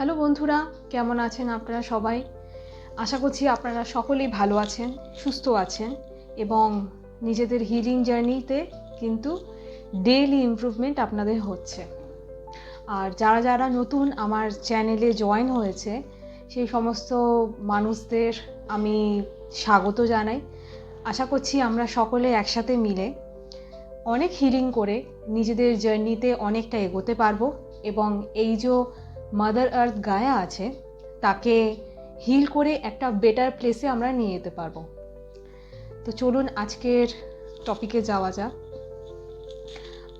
Hello বন্ধুরা, কেমন আছেন আপনারা সবাই? আশা করছি আপনারা সকলেই ভালো আছেন, সুস্থ আছেন এবং নিজেদের হিলিং জার্নিতে কিন্তু ডেইলি ইমপ্রুভমেন্ট আপনাদের হচ্ছে। আর যারা যারা নতুন আমার চ্যানেলে জয়েন হয়েছে, সেই সমস্ত মানুষদের আমি স্বাগত জানাই। আশা করছি আমরা সকলে একসাথে মিলে অনেক হিলিং করে নিজেদের জার্নিতে অনেকটা এগোতে পারব এবং এই যে মাদার আর্থ গায়া আছে, তাকে হিল করে একটা বেটার প্লেসে আমরা নিয়ে যেতে পারব। তো চলুন আজকের টপিকে যাওয়া যাক।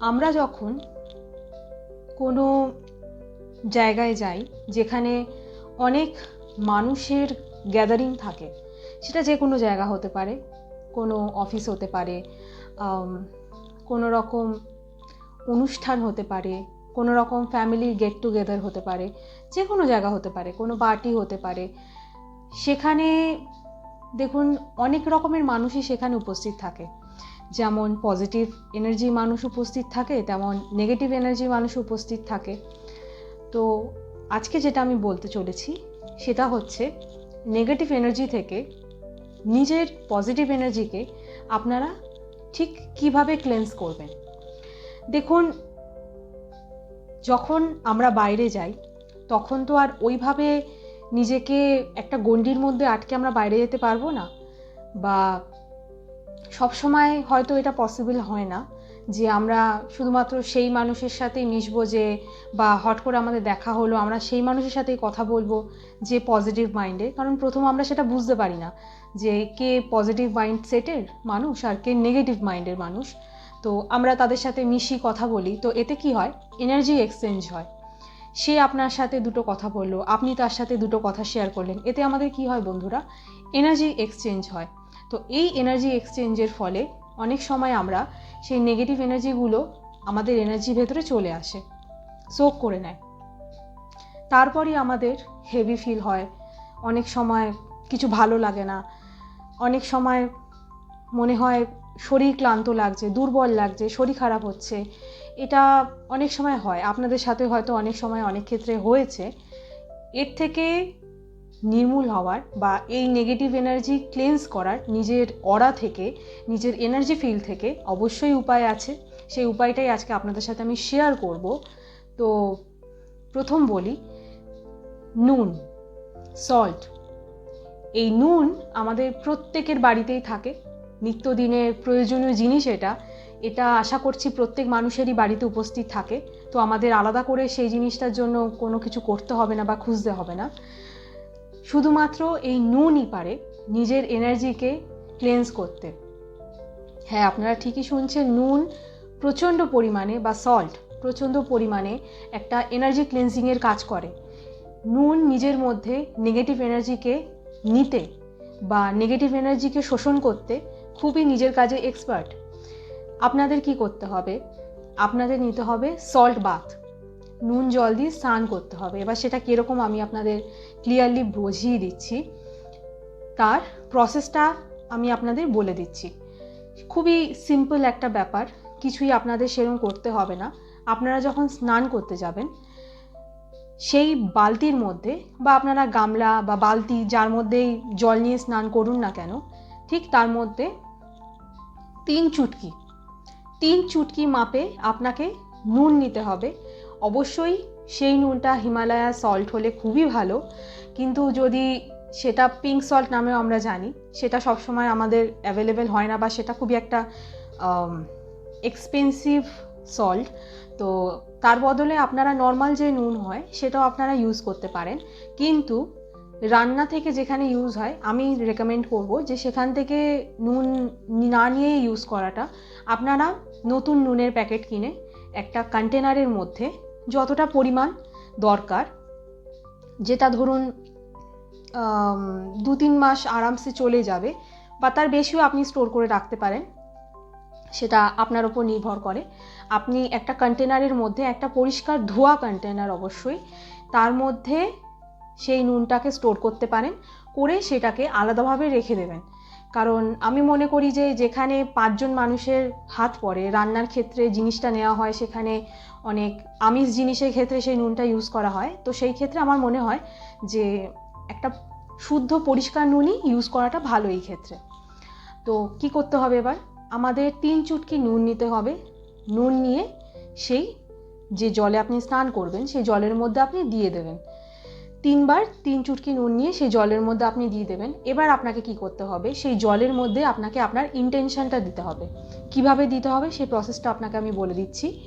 আমরা যখন কোনো জায়গায় যাই, যেখানে অনেক মানুষের গ্যাদারিং থাকে, সেটা যে কোনো জায়গা হতে পারে, কোনো অফিস হতে পারে কোনো রকম অনুষ্ঠান হতে পারে কোনো রকম ফ্যামিলির গেট টুগেদার হতে পারে যে কোনো জায়গা হতে পারে, কোনো পার্টি হতে পারে। সেখানে দেখুন, অনেক রকমের মানুষই সেখানে উপস্থিত থাকে। যেমন পজিটিভ এনার্জি মানুষ উপস্থিত থাকে, তেমন নেগেটিভ এনার্জি মানুষ উপস্থিত থাকে। তো আজকে যেটা আমি বলতে চলেছি, সেটা হচ্ছে নেগেটিভ এনার্জি থেকে নিজের পজিটিভ এনার্জিকে আপনারা ঠিক কীভাবে ক্লেন্স করবেন? দেখুন যখন আমরা বাইরে যাই, তখন তো আর ওইভাবে নিজেকে একটা গণ্ডির মধ্যে আটকে আমরা বাইরে যেতে পারব না। বা সব সময় হয়তো এটা পসিবল হয় না যে আমরা শুধুমাত্র সেই মানুষের সাথেই মিশবো যে, বা হট করে আমাদের দেখা হলো, আমরা সেই মানুষের সাথেই কথা বলব যে পজিটিভ মাইন্ডে কারণ প্রথম আমরা সেটা বুঝতে পারি না যে কে পজিটিভ মাইন্ড সেটের মানুষ আর কে নেগেটিভ মাইন্ডের মানুষ। তো আমরা তাদের সাথে মিশি, কথা বলি। তো এতে কি হয়? এনার্জি এক্সচেঞ্জ হয়। সে আপনার সাথে দুটো কথা বলল, আপনি তার সাথে দুটো কথা শেয়ার করলেন। এতে আমাদের কি হয় বন্ধুরা? এনার্জি এক্সচেঞ্জ হয়। তো এই এনার্জি এক্সচেঞ্জের ফলে অনেক সময় আমরা সেই নেগেটিভ এনার্জিগুলো আমাদের এনার্জি ভেতরে চলে আসে সোক করে নেয়। তারপরই আমাদের হেভি ফিল হয়। অনেক সময় কিছু ভালো লাগে না। অনেক সময় মনে হয় শরীর ক্লান্ত লাগছে, দুর্বল লাগছে, শরীর খারাপ হচ্ছে, এটা অনেক সময় হয়। আপনাদের সাথে হয়তো অনেক সময়, অনেক ক্ষেত্রে হয়েছে। এর থেকে নির্মূল হওয়ার বা এই নেগেটিভ এনার্জি ক্লেন্স করার নিজের অরা থেকে, নিজের এনার্জি ফিল থেকে অবশ্যই উপায় আছে। সেই উপায়টাই আজকে আপনাদের সাথে আমি শেয়ার করব। তো প্রথম বলি, নুন সল্ট এই নুন আমাদের প্রত্যেকের বাড়িতেই থাকে। নিত্যদিনের প্রয়োজনীয় জিনিস এটা। এটা আশা করছি প্রত্যেক মানুষেরই বাড়িতে উপস্থিত থাকে। তো আমাদের আলাদা করে সেই জিনিসটার জন্য কোনো কিছু করতে হবে না বা খুঁজতে হবে না। শুধুমাত্র এই নুনই পারে নিজের এনার্জিকে ক্লেন্স করতে। হ্যাঁ আপনারা ঠিকই শুনছেন, নুন প্রচণ্ড পরিমাণে বা সল্ট প্রচণ্ড পরিমাণে একটা এনার্জি ক্লেন্সিংয়ের কাজ করে। নুন নিজের মধ্যে নেগেটিভ এনার্জিকে নিতে বা নেগেটিভ এনার্জিকে শোষণ করতে খুবই নিজের কাজে এক্সপার্ট আপনাদের কি করতে হবে? আপনাদের নিতে হবে সল্ট বাথ নুন জল দিয়ে স্নান করতে হবে। এবার সেটা কীরকম আমি আপনাদের ক্লিয়ারলি বুঝিয়ে দিচ্ছি। তার প্রসেসটা আমি আপনাদের বলে দিচ্ছি। খুবই সিম্পল একটা ব্যাপার। কিছুই আপনাদের সেরকম করতে হবে না। আপনারা যখন স্নান করতে যাবেন, সেই বালতির মধ্যে বা আপনারা গামলা বা বালতি যার মধ্যেই জল নিয়ে স্নান করুন না কেন, ঠিক তার মধ্যে তিন চুটকি। তিন চুটকি মাপে আপনাকে নুন নিতে হবে। অবশ্যই সেই নুনটা হিমালয়া সল্ট হলে খুবই ভালো। কিন্তু যদি সেটা পিঙ্ক সল্ট নামেও আমরা জানি, সেটা সবসময় আমাদের অ্যাভেলেবেল হয় না বা সেটা খুবই একটা এক্সপেন্সিভ সল্ট তো তার বদলে আপনারা নর্মাল যে নুন হয়, সেটাও আপনারা ইউজ করতে পারেন। কিন্তু রান্না থেকে যেখানে ইউজ হয়, আমি রেকমেন্ড করব যে সেখান থেকে নুন না নিয়ে ইউজ করাটা। আপনারা নতুন নুনের প্যাকেট কিনে একটা কন্টেনারের মধ্যে যতটা পরিমাণ দরকার, যেটা ধরুন দু তিন মাস আরামসে চলে যাবে বা তার বেশিও আপনি স্টোর করে রাখতে পারেন, সেটা আপনার ওপর নির্ভর করে। আপনি একটা কন্টেনারের মধ্যে একটা পরিষ্কার ধোয়া কন্টেনার অবশ্যই, তার মধ্যে সেই নুনটাকে স্টোর করতে পারেন, করে সেটাকে আলাদাভাবে রেখে দেবেন। কারণ আমি মনে করি যে যেখানে পাঁচজন মানুষের হাত পড়ে, রান্নার ক্ষেত্রে জিনিসটা নেওয়া হয়, সেখানে অনেক আমিষ জিনিসের ক্ষেত্রে সেই নুনটা ইউজ করা হয়। তো সেই ক্ষেত্রে আমার মনে হয় যে একটা শুদ্ধ পরিষ্কার নুনই ইউজ করাটা ভালো এই ক্ষেত্রে। তো কি করতে হবে এবার? আমাদের তিন চুটকি নুন নিতে হবে। নুন নিয়ে সেই যে জলে আপনি স্নান করবেন, সেই জলের মধ্যে আপনি দিয়ে দেবেন। তিনবার তিন চুটকি নুন নিয়ে সেই জলের মধ্যে আপনি দিয়ে দেবেন। এবার আপনাকে কি করতে হবে? সেই জলের মধ্যে আপনাকে আপনার ইন্টেনশনটা দিতে হবে। কীভাবে দিতে হবে? সেই প্রসেসটা আপনাকে আমি বলে দিচ্ছি।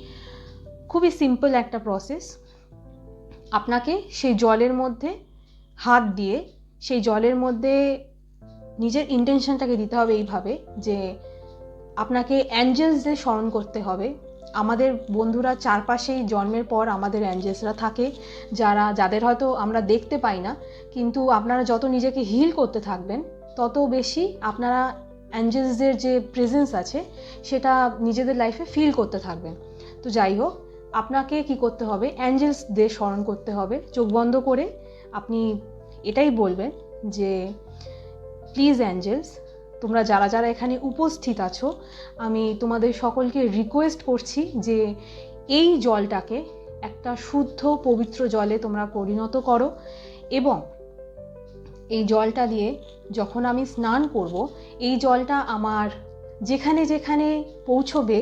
খুবই সিম্পল একটা প্রসেস আপনাকে সেই জলের মধ্যে হাত দিয়ে সেই জলের মধ্যে নিজের ইন্টেনশনটাকে দিতে হবে এইভাবে যে আপনাকে অ্যাঞ্জেলসদের স্মরণ করতে হবে। আমাদের বন্ধুরা চারপাশেই জন্মের পর আমাদের অ্যাঞ্জেলসরা থাকে, যারা, যাদের হয়তো আমরা দেখতে পাই না, কিন্তু আপনারা যত নিজেকে হিল করতে থাকবেন, তত বেশি আপনারা অ্যাঞ্জেলসদের যে প্রেজেন্স আছে, সেটা নিজেদের লাইফে ফিল করতে থাকবেন। তো যাই হোক, আপনাকে কি করতে হবে? অ্যাঞ্জেলসদের স্মরণ করতে হবে। চোখ বন্ধ করে আপনি এটাই বলবেন যে প্লিজ অ্যাঞ্জেলস তোমরা যারা যারা এখানে উপস্থিত আছো, আমি তোমাদের সকলকে রিকোয়েস্ট করছি যে এই জলটাকে একটা শুদ্ধ, পবিত্র জলে তোমরা পরিণত করো এবং এই জলটা দিয়ে যখন আমি স্নান করব, এই জলটা আমার যেখানে যেখানে পৌঁছবে,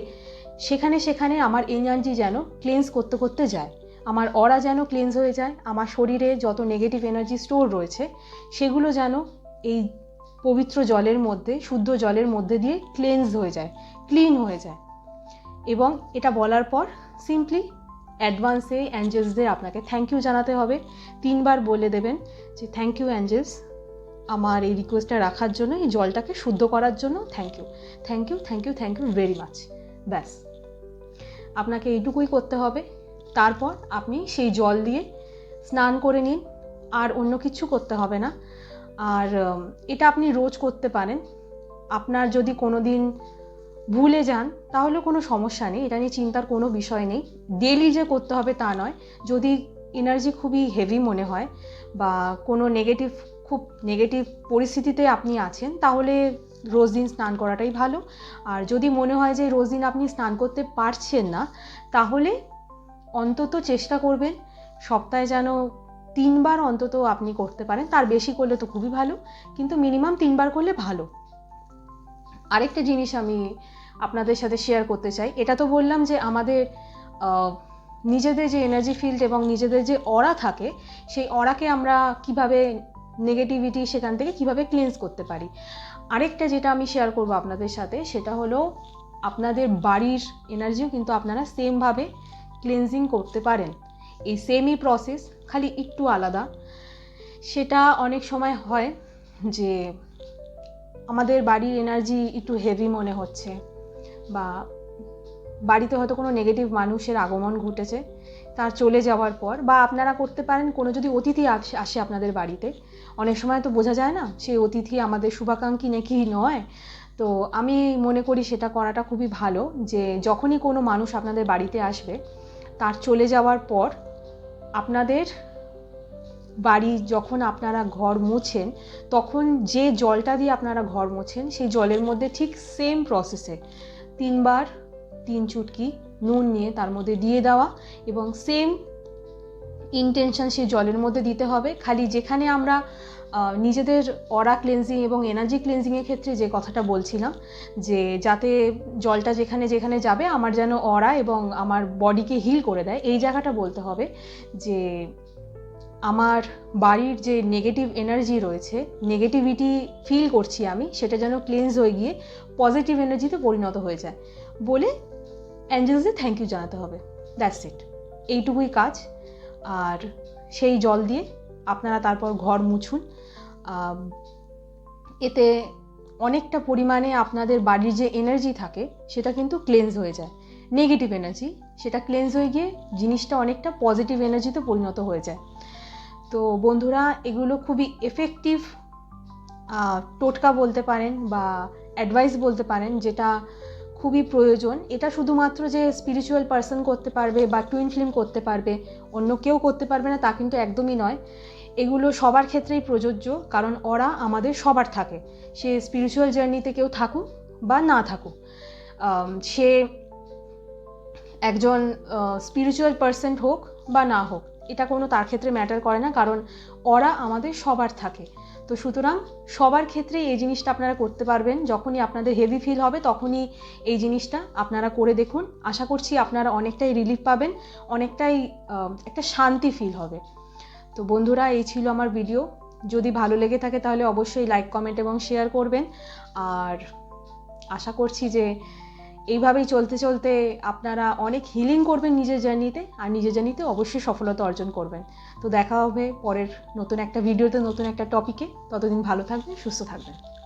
সেখানে সেখানে আমার এনার্জি যেন ক্লেন্স করতে করতে যায়। আমার অরা যেন ক্লেন্স হয়ে যায়, আমার শরীরে যত নেগেটিভ এনার্জি স্টোর রয়েছে, সেগুলো যেন এই পবিত্র জলের মধ্যে, শুদ্ধ জলের মধ্যে দিয়ে ক্লেন্স হয়ে যায় ক্লিন হয়ে যায়। এবং এটা বলার পর সিম্পলি অ্যাডভান্সে অ্যাঞ্জেলসদের আপনাকে থ্যাংক ইউ জানাতে হবে। তিনবার বলে দেবেন যে থ্যাংক ইউ অ্যাঞ্জেলস আমার এই রিকোয়েস্টটা রাখার জন্য, এই জলটাকে শুদ্ধ করার জন্য thank you thank you thank you thank you very much ব্যাস। আপনাকে এইটুকুই করতে হবে। তারপর আপনি সেই জল দিয়ে স্নান করে নিন। আর অন্য কিছু করতে হবে না। আর এটা আপনি রোজ করতে পারেন। আপনার যদি কোনো দিন ভুলে যান, তাহলে কোনো সমস্যা নেই। এটা নিয়ে চিন্তার কোনো বিষয় নেই। ডেলি যে করতে হবে তা নয়। যদি এনার্জি খুবই হেভি মনে হয় বা কোনো নেগেটিভ খুব নেগেটিভ পরিস্থিতিতে আপনি আছেন, তাহলে রোজ দিন স্নান করাটাই ভালো। আর যদি মনে হয় যে রোজ দিন আপনি স্নান করতে পারছেন না, তাহলে অন্তত চেষ্টা করবেন সপ্তাহে যেন তিনবার অন্তত আপনি করতে পারেন, তার বেশি করলে তো খুবই ভালো, কিন্তু মিনিমাম তিনবার করলে ভালো। আরেকটা জিনিস আমি আপনাদের সাথে শেয়ার করতে চাই, এটা তো বললাম যে আমাদের নিজেদের যে এনার্জি ফিল্ড এবং নিজেদের যে অরা থাকে, সেই অরাকে আমরা কীভাবে নেগেটিভিটি সেখান থেকে কীভাবে ক্লিনস করতে পারি। আরেকটা যেটা আমি শেয়ার করব আপনাদের সাথে, সেটা হলো আপনাদের বাড়ির এনার্জিও কিন্তু আপনারা সেমভাবে ক্লিনজিং করতে পারেন। এই সেমই প্রসেস খালি একটু আলাদা। সেটা অনেক সময় হয় যে আমাদের বাড়ির এনার্জি একটু হেভি মনে হচ্ছে বা বাড়িতে হয়তো কোনো নেগেটিভ মানুষের আগমন ঘটেছে, তার চলে যাওয়ার পর বা আপনারা করতে পারেন, কোনো যদি অতিথি আসে আপনাদের বাড়িতে, অনেক সময় তো বোঝা যায় না সেই অতিথি আমাদের শুভাকাঙ্ক্ষী নাকি নয়। তো আমি মনে করি সেটা করাটা খুবই ভালো যে যখনই কোনো মানুষ আপনাদের বাড়িতে আসবে, তার চলে যাওয়ার পর আপনাদের বাড়ি যখন আপনারা ঘর মোছেন, তখন যে জলটা দিয়ে আপনারা ঘর মোছেন, সেই জলের মধ্যে ঠিক সেম প্রসেসে তিনবার তিন চুটকি নুন নিয়ে তার মধ্যে দিয়ে দেওয়া এবং সেম ইনটেনশন সেই জলের মধ্যে দিতে হবে। খালি যেখানে আমরা নিজেদের অরা ক্লেন্সিং এবং এনার্জি ক্লেন্সিংয়ের ক্ষেত্রে যে কথাটা বলছিলাম, যে যাতে জলটা যেখানে যেখানে যাবে, আমার যেন অরা এবং আমার বডিকে হিল করে দেয়, এই জায়গাটা বলতে হবে যে আমার বাড়ির যে নেগেটিভ এনার্জি রয়েছে নেগেটিভিটি ফিল করছি আমি, সেটা যেন ক্লিনজ হয়ে গিয়ে পজিটিভ এনার্জিতে পরিণত হয়ে যায় বলে অ্যাঞ্জেলসদের থ্যাংক ইউ জানাতে হবে। দ্যাটস ইট এইটুকুই কাজ। আর সেই জল দিয়ে আপনারা তারপর ঘর মুছুন। এতে অনেকটা পরিমাণে আপনাদের বাড়ির যে এনার্জি থাকে, সেটা কিন্তু ক্লেন্স হয়ে যায়। নেগেটিভ এনার্জি সেটা ক্লেন্স হয়ে গিয়ে জিনিসটা অনেকটা পজিটিভ এনার্জিতে পরিণত হয়ে যায়। তো বন্ধুরা, এগুলো খুবই এফেক্টিভ টোটকা বলতে পারেন বা অ্যাডভাইস বলতে পারেন, যেটা খুবই প্রয়োজন। এটা শুধুমাত্র যে স্পিরিচুয়াল পার্সন করতে পারবে বা টুইন ফিল্ম করতে পারবে, অন্য কেউ করতে পারবে না, তা কিন্তু একদমই নয়। এগুলো সবার ক্ষেত্রেই প্রযোজ্য, কারণ ওরা আমাদের সবার থাকে। সে স্পিরিচুয়াল জার্নিতে কেউ থাকুক বা না থাকুক। সে একজন স্পিরিচুয়াল পার্সন হোক বা না হোক এটা কোনো তার ক্ষেত্রে ম্যাটার করে না, কারণ ওরা আমাদের সবার থাকে। তো সুতরাং সবার ক্ষেত্রে এই জিনিসটা আপনারা করতে পারবেন। যখনই আপনাদের হেভি ফিল হবে, তখনই এই জিনিসটা আপনারা করে দেখুন। আশা করছি আপনারা অনেকটাই রিলিফ পাবেন, অনেকটাই একটা শান্তি ফিল হবে। তো বন্ধুরা, এই ছিল আমার ভিডিও যদি ভালো লেগে থাকে তাহলে অবশ্যই লাইক কমেন্ট এবং শেয়ার করবেন। আর আশা করছি যে এইভাবেই চলতে চলতে আপনারা অনেক হিলিং করবেন নিজের জার্নিতে আর নিজের জার্নিতে অবশ্যই সফলতা অর্জন করবেন। তো দেখা হবে পরের নতুন একটা ভিডিওতে নতুন একটা টপিকে ততদিন ভালো থাকবেন, সুস্থ থাকবেন।